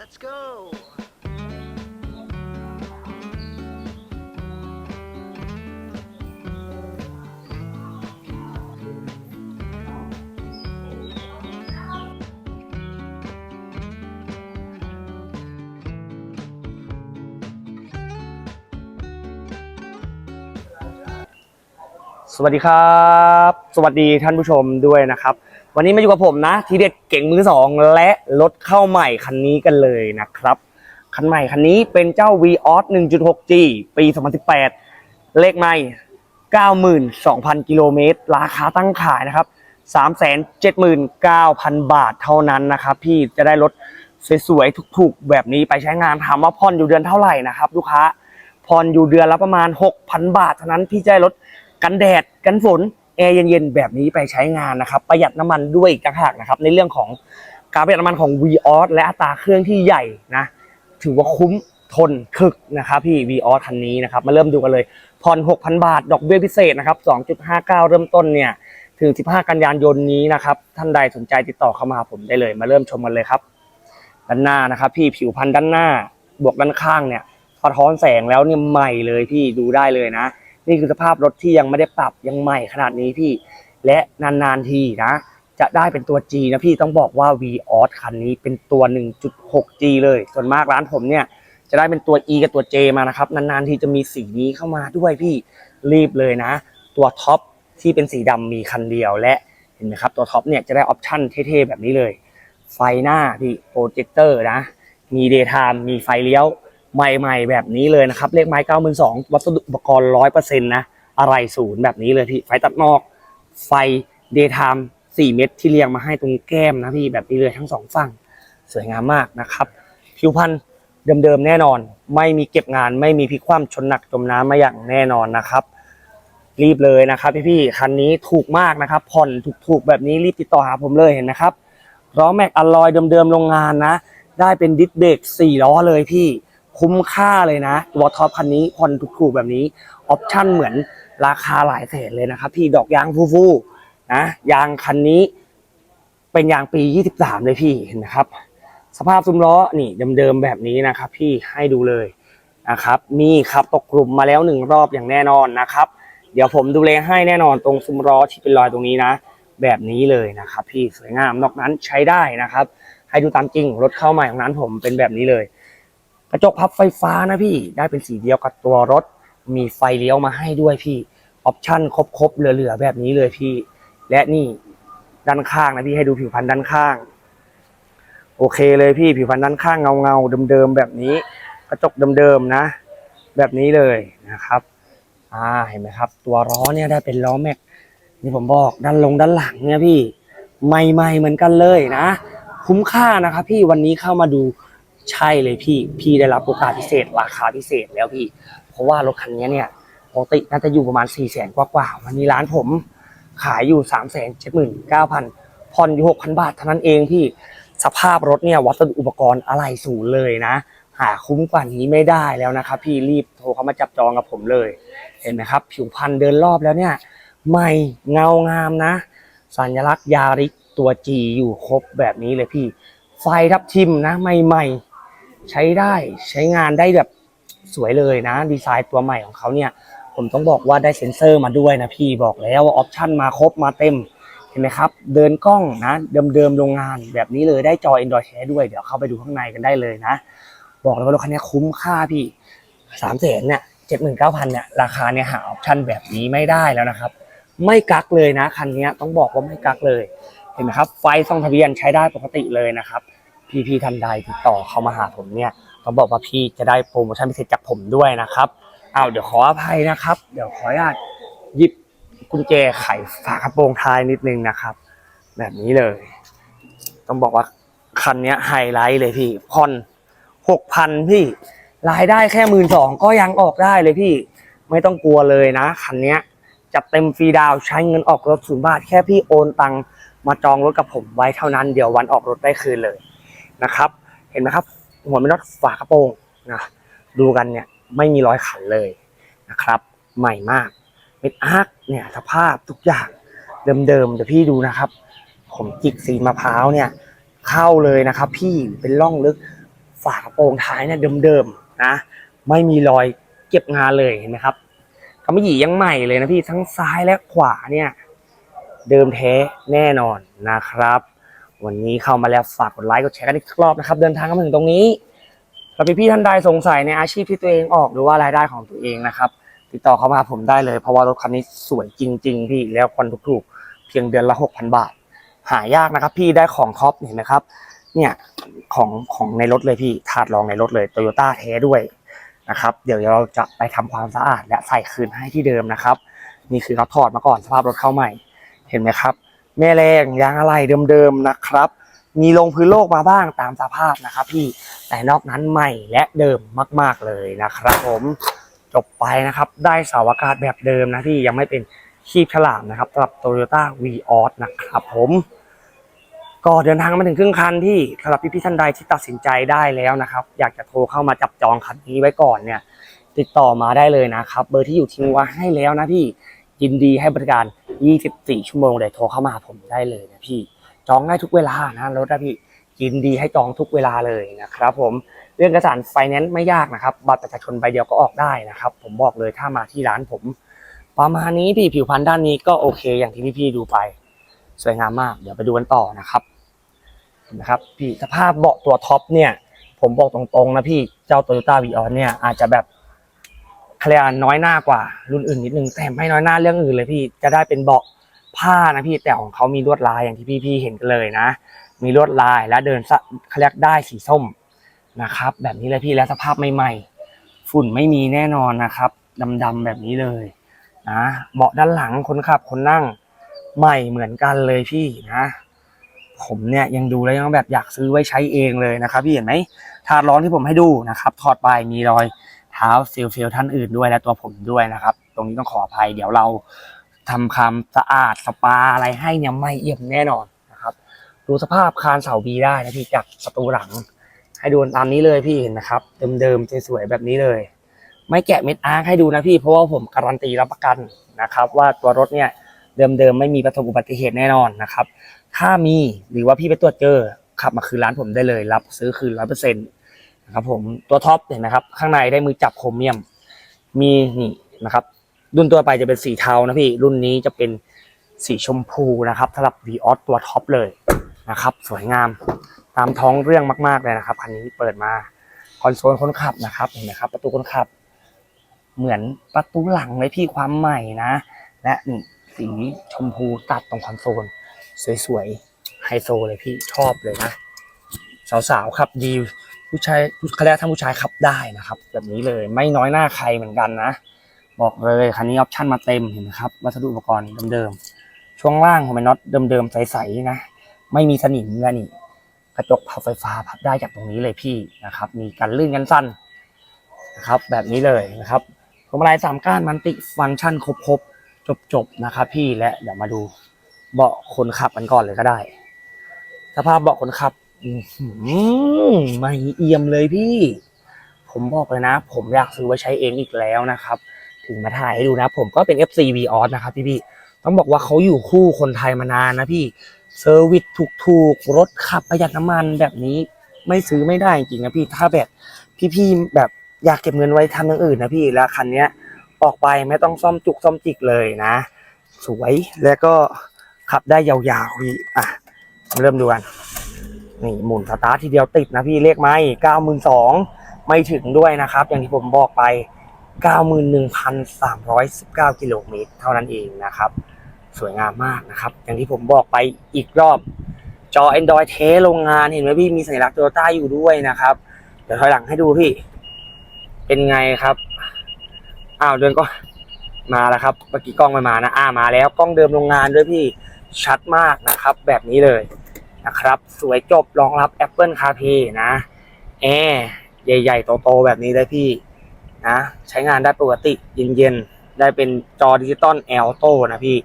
Let's go. สวัสดีครับ สวัสดีท่านผู้ชมด้วยนะครับ วันนี้มาอยู่กับผมนะ ทีเด็ดเก่งมือสองและรถเข้าใหม่คันนี้กันเลยนะครับ คันใหม่คันนี้เป็นเจ้า v ีออส 1.6G ปี 2018 เลขไม่ 92,000 กิโลเมตร ราคาตั้งขายนะครับ 379,000 บาทเท่านั้นนะครับ พี่จะได้รถสวยๆถูกๆ แบบนี้ไปใช้งานถามว่าผ่อนอยู่เดือนเท่าไหร่นะครับ ลูกค้าผ่อนอยู่เดือนละประมาณ 6,000 บาทเท่านั้นพี่จะได้รถกันแดดกันฝน แอร์เย็นๆ แบบนี้ไปใช้งานนะครับ ประหยัดน้ำมันด้วยอีกต่างหากนะครับ ในเรื่องของการประหยัดน้ำมันของ v ีออสและอัตราเครื่องที่ใหญ่นะถือว่าคุ้มทนถึกนะครับพี่ v ีออสคันนี้นะครับ มาเริ่มดูกันเลยผ่อน6,000 บาท ดอกเบี้ยพิเศษนะครับ 2.59 เริ่มต้นเนี่ยถึง 15 กันยายนนี้นะครับ ท่านใดสนใจติดต่อเข้ามาหาผมได้เลย มาเริ่มชมกันเลยครับ ด้านหน้านะครับพี่ผิวพันธุ์ด้านหน้า บวกด้านข้างเนี่ยสะท้อนแสงแล้วเนี่ยใหม่เลยพี่ดูได้เลยนะ นี่คือสภาพรถที่ยังไม่ได้ปรับยังใหม่ขนาดนี้พี่ และนานๆทีนะ จะได้เป็นตัว G นะพี่ต้องบอกว่า v ีออสคันนี้เป็นตัว 1.6G เลย ส่วนมากร้านผมเนี่ย จะได้เป็นตัว E กับตัว J มานะครับ นานๆทีจะมีสีนี้เข้ามาด้วยพี่รีบเลยนะ ตัวท็อปที่เป็นสีดำมีคันเดียวและเห็นไหมครับ ตัวท็อปเนี่ยจะได้ออปชั่นเท่ๆแบบนี้เลย ไฟหน้าพี่โปรเจคเตอร์นะ มีเดย์ไทม์มีไฟเลี้ยว ใหม่ๆแบบนี้เลยนะครับเลขไม้เก้าหมื่นสองวัสดุอุปกรณ์ร้อยเปอร์เซ็นต์นะอะไรศูนย์แบบนี้เลยพี่ไฟตัดนอก ไฟเดย์ไทม์สี่เม็ดที่เรียงมาให้ตรงแก้มนะพี่แบบนี้เลยทั้งสองฝั่งสวยงามมากนะครับผิวพันธุ์เดิมๆแน่นอน ไม่มีเก็บงานไม่มีพิกคว่ำชนหนักจมน้ำมาอย่างแน่นอนนะครับ รีบเลยนะครับพี่ๆคันนี้ถูกมากนะครับ ผ่อนถูกๆแบบนี้รีบติดต่อหาผมเลยเห็นนะครับล้อแม็กอลลอยเดิมๆโรงงานนะ ได้เป็นดิสเบรก4ล้อเลยพี่ คุ้มค่าเลยนะตัวท็อปคันนี้ผ่อนถูกๆแบบนี้ออปชั่นเหมือนราคาหลายแสนเลยนะครับ พี่ดอกยางฟูๆนะยางคันนี้เป็นยางปี 23 เลยพี่เห็นไหมครับ สภาพซุ้มล้อนี่เดิมๆแบบนี้นะครับ พี่ให้ดูเลยนะครับ มีขับตกกลุ่มมาแล้วหนึ่งรอบอย่างแน่นอนนะครับ เดี๋ยวผมดูแลให้แน่นอนตรงซุ้มล้อที่เป็นรอยตรงนี้นะ แบบนี้เลยนะครับ พี่สวยงามนอกนั้นใช้ได้นะครับ ให้ดูตามจริงรถเข้าใหม่ของนั้นผมเป็นแบบนี้เลย กระจกพับไฟฟ้านะพี่ได้เป็นสีเดียวกับตัวรถ มีไฟเลี้ยวมาให้ด้วยพี่ออปชั่นครบๆเหลือๆแบบนี้เลยพี่ และนี่ด้านข้างนะพี่ให้ดูผิวพรรณด้านข้าง โอเคเลยพี่ผิวพรรณด้านข้างเงาเงาๆเดิมๆแบบนี้ กระจกเดิมๆนะ แบบนี้เลยนะครับอ่าเห็นไหมครับ ตัวล้อเนี่ยได้เป็นล้อแม็กนี่ผมบอกด้านลงด้านหลังเนี่ยพี่ใหม่ๆเหมือนกันเลยนะ คุ้มค่านะครับพี่วันนี้เข้ามาดู ใช่เลยพี่พี่ได้รับโอกาสพิเศษ ราคาพิเศษแล้วพี่ เพราะว่ารถคันนี้เนี่ยปกติน่าจะอยู่ประมาณ4ี่แสนกว่าๆวันนี้ร้านผมขายอยู่3ามแสนเจ็ดหมื่นเก้าพันผ่อนอยู่หกพันบาทเท่านั้นเองพี่สภาพรถเนี่ยวัสดุอุปกรณ์อะไรศูนย์เลยนะ หาคุ้มกว่านี้ไม่ได้แล้วนะครับ พี่รีบโทรเข้ามาจับจองกับผมเลย เห็นไหมครับ ผิวพันธุ์เดินรอบแล้วเนี่ยใหม่เงางามนะ สัญลักษณ์ยาริกตัวจีอยู่ครบแบบนี้เลยพี่ ไฟทับทิมนะใหม่ๆ ใช้ได้ใช้งานได้แบบสวยเลยนะ ดีไซน์ตัวใหม่ของเขาเนี่ย ผมต้องบอกว่าได้เซ็นเซอร์มาด้วยนะพี่บอกแล้วว่าออปชั่นมาครบมาเต็มเห็นไหมครับ เดินกล้องนะ เดิมๆโรงงานแบบนี้เลยได้จอ Android แท้ด้วย เดี๋ยวเข้าไปดูข้างในกันได้เลยนะ บอกเลยว่ารถคันนี้คุ้มค่าพี่สามแสนเนี่ยเจ็ดหมื่นเก้าพันเนี่ยราคาเนี่ยหาออปชั่นแบบนี้ไม่ได้แล้วนะครับ ไม่กักเลยนะคันนี้ต้องบอกว่าไม่กักเลย เห็นไหมครับ ไฟส่องทะเบียนใช้ได้ปกติเลยนะครับ พี่พี่ๆทันใดติดต่อเข้ามาหาผมเนี่ยต้องบอกว่าพี่จะได้โปรโมชั่นพิเศษจากผมด้วยนะครับเอาเดี๋ยวขออภัยนะครับ เดี๋ยวขออนุญาตหยิบกุญแจไขฝากระโปรงท้ายนิดนึงนะครับ แบบนี้เลย ต้องบอกว่าคันนี้ไฮไลท์เลยพี่ผ่อนหกพันพี่รายได้แค่หมื่นสองก็ยังออกได้เลยพี่ ไม่ต้องกลัวเลยนะคันนี้จัดเต็มฟรีดาวใช้เงินออกรถศูนย์บาทแค่พี่โอนตังมาจองรถกับผมไว้เท่านั้นเดี๋ยววันออกรถได้คืนเลย นะครับ เห็นไหมครับ หัวเป็นน็อตฝากระโปรงนะดูกันเนี่ยไม่มีรอยขันเลยนะครับ ใหม่มากเม็ดอาร์คเนี่ยสภาพทุกอย่างเดิมๆเดี๋ยวพี่ดูนะครับ ผมจิกสีมะพร้าวเนี่ยเข้าเลยนะครับ พี่เป็นร่องลึกฝากระโปรงท้ายเนี่ยเดิมๆนะไม่มีรอยเก็บงานเลยเห็นไหมครับกำมะหยี่ยังใหม่เลยนะพี่ทั้งซ้ายและขวาเนี่ยเดิมแท้แน่นอนนะครับ วันนี้เข้ามาแล้วฝากกดไลค์กดแชร์กันอีกรอบนะครับ เดินทางมาถึงตรงนี้ถ้าพี่ๆท่านใดสงสัยในอาชีพที่ตัวเองออกหรือว่ารายได้ของตัวเองนะครับ ติดต่อเข้ามาผมได้เลย เพราะว่ารถคันนี้สวยจริง ๆ พี่แล้วควันถูกๆเพียงเดือนละ6,000บาท หายากนะครับ พี่ได้ของท็อปเห็นไหมครับเนี่ยของของในรถเลยพี่ถาดรองในรถเลยโตโยต้าแท้ด้วยนะครับ เดี๋ยวเราจะไปทำความสะอาดและใส่คืนให้ที่เดิมนะครับ นี่คือเขาถอดมาก่อนสภาพรถเข้าใหม่ เห็นไหมครับ แม่แรงยางอะไรเดิมๆนะครับ มีลงพื้นโลกมาบ้างตามสภาพนะครับ พี่แต่นอกนั้นใหม่และเดิมมาก ๆเลยนะครับ ผมจบไปนะครับ ได้เสาอากาศแบบเดิมนะพี่ยังไม่เป็นคีบฉลามนะครับสำหรับ Toyota v ีออสนะครับผมก็เดินทางมาถึงครึ่งคันที่สำหรับพี่ๆท่านใดที่ตัดสินใจได้แล้วนะครับ อยากจะโทรเข้ามาจับจองคันนี้ไว้ก่อนเนี่ย ติดต่อมาได้เลยนะครับ เบอร์ที่อยู่ทิ้งไว้ให้แล้วนะพี่ยินดีให้บริการ 24 ชั่วโมงเลยโทรเข้ามาผมได้เลยนะพี่ จองได้ทุกเวลานะรถนะพี่ยินดีให้จองทุกเวลาเลยนะครับผมเรื่องเอกสารไฟแนนซ์ไม่ยากนะครับ บัตรประชาชนใบเดียวก็ออกได้นะครับ ผมบอกเลยถ้ามาที่ร้านผม ประมาณนี้พี่ผิวพรรณด้านนี้ก็โอเค อย่างที่พี่ๆดูไป สวยงามมาก เดี๋ยวไปดูกันต่อนะครับนะครับพี่สภาพเบาะตัวท็อปเนี่ย ผมบอกตรงๆนะพี่เจ้า Toyota v ีออเนี่ยอาจจะแบบ คะแนนน้อยหน้ากว่ารุ่นอื่นนิดนึงแต่ไม่น้อยหน้าเรื่องอื่นเลยพี่จะได้เป็นเบาะผ้านะพี่แต่ของเขามีลวดลายอย่างที่พี่ๆเห็นกันเลยนะ มีลวดลายและเดินสะเขาเรียกได้สีส้มนะครับ แบบนี้เลยพี่และสภาพใหม่ๆ ฝุ่นไม่มีแน่นอนนะครับดำๆแบบนี้เลยนะเบาะด้านหลังคนขับคนนั่งใหม่เหมือนกันเลยพี่นะ ผมเนี่ยยังดูแล้วยังแบบอยากซื้อไว้ใช้เองเลยนะครับ พี่เห็นไหมถาดร้อนที่ผมให้ดูนะครับ ถอดไปมีรอย ท้าเซลล์เฟลท่านอื่นด้วยและตัวผมด้วยนะครับ ตรงนี้ต้องขออภัย เดี๋ยวเราทำความสะอาดสปาอะไรให้เนี่ยไม่เอี่ยมแน่นอนนะครับ ดูสภาพคานเสาบีได้นะพี่จากประตูหลัง ให้ดูตามนี้เลยพี่เห็นนะครับ เดิมๆสวยๆแบบนี้เลย ไม่แกะเม็ดอาร์คให้ดูนะพี่เพราะว่าผมการันตีรับประกันนะครับ ว่าตัวรถเนี่ยเดิมๆไม่มีประสบอุบัติเหตุแน่นอนนะครับ ถ้ามีหรือว่าพี่ไปตรวจเจอขับมาคืนร้านผมได้เลย รับซื้อคืนร้อยเปอร์เซ็นต์ นะครับผมตัวท็อปเห็นไหมครับ ข้างในได้มือจับโครเมียม มีนี่นะครับ รุ่นตัวไปจะเป็นสีเทานะพี่ รุ่นนี้จะเป็นสีชมพูนะครับสำหรับ v ีออสตัวท็อปเลยนะครับ สวยงามตามท้องเรื่องมาก ๆเลยนะครับคันนี้เปิดมาคอนโซลคนขับนะครับเห็นไหมครับ ประตูคนขับ เหมือนประตูหลังเลยพี่ความใหม่นะ และนี่สีชมพูตัดตรงคอนโซล สวยๆไฮโซเลยพี่ชอบเลยนะ สาวๆขับดี ผู้ชายเขาเรียกถ้าผู้ชายขับได้นะครับ แบบนี้เลยไม่น้อยหน้าใครเหมือนกันนะ บอกเลยคันนี้ออปชั่นมาเต็มเห็นไหมครับวัสดุอุปกรณ์เดิมๆช่วงล่างของมันน็อตเดิมๆใสๆนะไม่มีสนิมและนี่กระจกพับไฟฟ้าพับได้จากตรงนี้เลยพี่นะครับ มีกันลื่นกันสั้นนะครับ แบบนี้เลยนะครับพวงมาลัยสามก้านมันติฟังก์ชันครบๆจบๆนะครับ พี่และเดี๋ยวมาดูเบาะคนขับกันก่อนเลยก็ได้ สภาพเบาะคนขับ ไม่เอี่ยมเลยพี่ ผมบอกเลยนะ ผมอยากซื้อไว้ใช้เองอีกแล้วนะครับ ถึงมาถ่ายให้ดูนะ ผมก็เป็น FC v ีออสนะครับพี่พี่ๆต้องบอกว่าเขาอยู่คู่คนไทยมานานนะพี่เซอร์วิสถูกๆรถขับประหยัดน้ำมันแบบนี้ไม่ซื้อไม่ได้จริงๆนะพี่ถ้าแบบพี่ๆแบบอยากเก็บเงินไว้ทำอย่างอื่นนะพี่แล้วคันนี้ออกไปไม่ต้องซ่อมจุกซ่อมจิกเลยนะ สวยแล้วก็ขับได้ยาวๆพี่อะเริ่มดูกัน นี่หมุนสตาร์ททีเดียวติดนะพี่เลขไม่เก้าหมื่นสองไม่ถึงด้วยนะครับ อย่างที่ผมบอกไปเก้าหมื่นหนึ่งพันสามร้อยสิบเก้ากิโลเมตรเท่านั้นเองนะครับ สวยงามมากนะครับ อย่างที่ผมบอกไปอีกรอบ จอ Android เทโรงงานเห็นไหมพี่มีสัญลักษณ์โตโยต้าอยู่ด้วยนะครับ เดี๋ยวถอยหลังให้ดูพี่ เป็นไงครับ อ้าวเดินก็มาแล้วครับ เมื่อกี้กล้องไม่มานะ อ่ามาแล้วกล้องเดิมโรงงานด้วยพี่ชัดมากนะครับ แบบนี้เลย นะครับ สวยจบรองรับ Apple CarPlay นะแอร์ใหญ่ ๆ โต ๆ แบบนี้เลยพี่นะใช้งานได้ปกติเย็น ๆ ได้เป็นจอดิจิตอลแอลโตนะพี่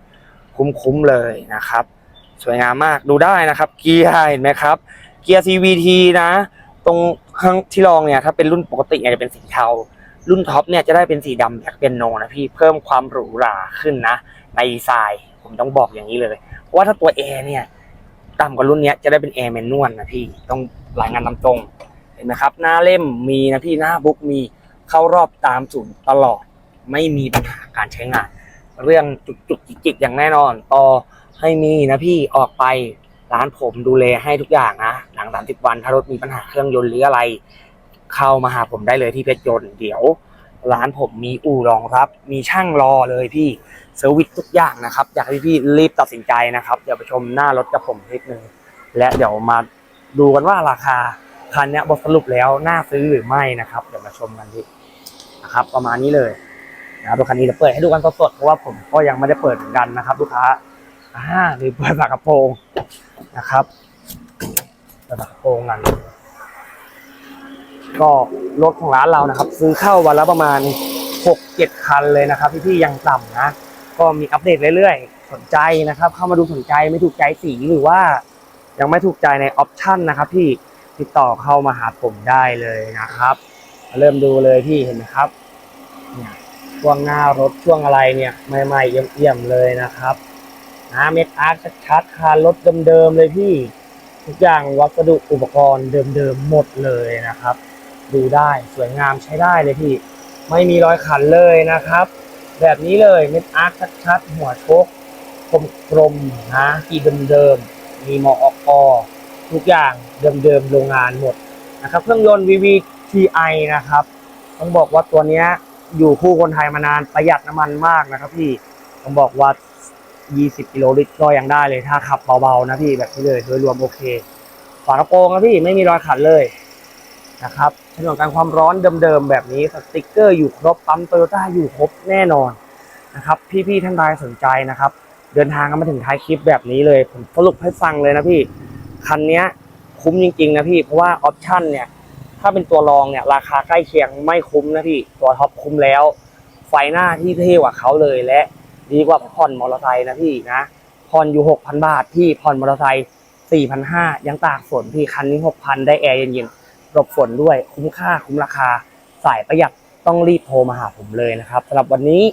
คุ้ม ๆ เลยนะครับ สวยงามมากดูได้นะครับ เกียร์เห็นไหมครับ เกียร์ CVT นะ ตรงข้างที่รองเนี่ย ถ้าเป็นรุ่นปกติจะเป็นสีเทา รุ่นท็อปเนี่ยจะได้เป็นสีดำแบล็คเปียโนนะพี่เพิ่มความหรูหราขึ้นนะ ในดีไซน์ ผมต้องบอกอย่างนี้เลย เพราะว่าถ้าตัวแอร์เนี่ย ต่ำกว่ารุ่นนี้จะได้เป็นแอร์แมนนวลนะพี่ต้องรายงานตามตรงเห็นไหมครับ หน้าเล่มมีนะพี่หน้าบุ๊กมีเข้ารอบตามศูนย์ตลอด ไม่มีปัญหาการใช้งาน เรื่องจุกจุกจิกจิกอย่างแน่นอนต่อให้มีนะพี่ออกไปร้านผมดูแลให้ทุกอย่างนะหลัง30วันถ้ารถมีปัญหาเครื่องยนต์หรืออะไร เข้ามาหาผมได้เลยที่เพชรยนต์เดี๋ยว ร้านผมมีอู่รองรับ มีช่างรอเลยพี่เซอร์วิสทุกอย่างนะครับอยากให้พี่รีบตัดสินใจนะครับเดี๋ยวไปชมหน้ารถกับผมนิดนึงและเดี๋ยวมาดูกันว่าราคาคันนี้บทสรุปแล้วน่าซื้อหรือไม่นะครับ เดี๋ยวมาชมกันพี่นะครับ ประมาณนี้เลยนะครับรถคันนี้จะเปิดให้ดูกันสดๆเพราะว่าผมก็ยังไม่ได้เปิดเหมือนกันนะครับ ลูกค้าอ่าหรือเปิดฝากระโปรงนะครับเปิดฝากระโปรงกัน ก็รถของร้านเรานะครับ ซื้อเข้าวันละประมาณหกเจ็ดคันเลยนะครับพี่ๆยังต่ำนะ ก็มีอัปเดตเรื่อยๆ สนใจนะครับ เข้ามาดูสนใจไม่ถูกใจสีหรือว่า ยังไม่ถูกใจในออปชั่นนะครับพี่ติดต่อเข้ามาหาผมได้เลยนะครับ เริ่มดูเลยพี่เห็นไหมครับเนี่ยช่วงหน้ารถช่วงอะไรเนี่ยใหม่ๆเอี่ยมๆเลยนะครับนะเม็ดอาร์ตชัดๆคานรถเดิมๆเลยพี่ ทุกอย่างวัสดุอุปกรณ์เดิมๆหมดเลยนะครับ ดูได้สวยงามใช้ได้เลยพี่ ไม่มีรอยขันเลยนะครับ แบบนี้เลยเม็ดอาร์คชัดๆหัวชกกลมๆนะที่เดิมๆมีมออกอทุกอย่างเดิมๆโรงงานหมดนะครับ เครื่องยนต์ VVTi นะครับ ต้องบอกว่าตัวนี้อยู่คู่คนไทยมานานประหยัดน้ำมันมากนะครับพี่ต้องบอกว่า 20 กิโลลิตรก็ยังได้เลยถ้าขับเบาๆนะพี่แบบนี้เลยโดยรวมโอเค ฝากระโปรงนะพี่ไม่มีรอยขัดเลยนะครับ ถนนการความร้อนเดิมๆแบบนี้สติกเกอร์อยู่ครบปั๊มโตโยต้าอยู่ครบแน่นอนนะครับพี่ๆท่านใดสนใจนะครับ เดินทางกันมาถึงท้ายคลิปแบบนี้เลย ผมสรุปให้ฟังเลยนะพี่ คันนี้คุ้มจริงๆนะพี่ เพราะว่าออปชั่นเนี่ย ถ้าเป็นตัวรองเนี่ย ราคาใกล้เคียงไม่คุ้มนะพี่ ตัวท็อปคุ้มแล้ว ไฟหน้าที่เท่กว่าเขาเลยและดีกว่าผ่อนมอเตอร์ไซค์นะพี่นะผ่อนอยู่6,000บาทพี่ผ่อนมอเตอร์ไซค์4,500ยังตากฝนพี่คันนี้6,000ได้แอร์เย็นๆ หลบฝนด้วยคุ้มค่าคุ้มราคา สายประหยัดต้องรีบโทรมาหาผมเลยนะครับสำหรับวันนี้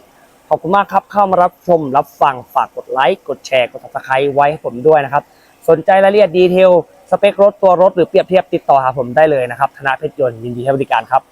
ขอบคุณมากครับเข้ามารับชมรับฟังฝากกดไลค์กดแชร์กดติดตามไว้ให้ผมด้วยนะครับ สนใจรายละเอียดดีเทลสเปครถตัวรถหรือเปรียบเทียบติดต่อหาผมได้เลยนะครับธนาเพชรยนต์ยินดีให้บริการครับ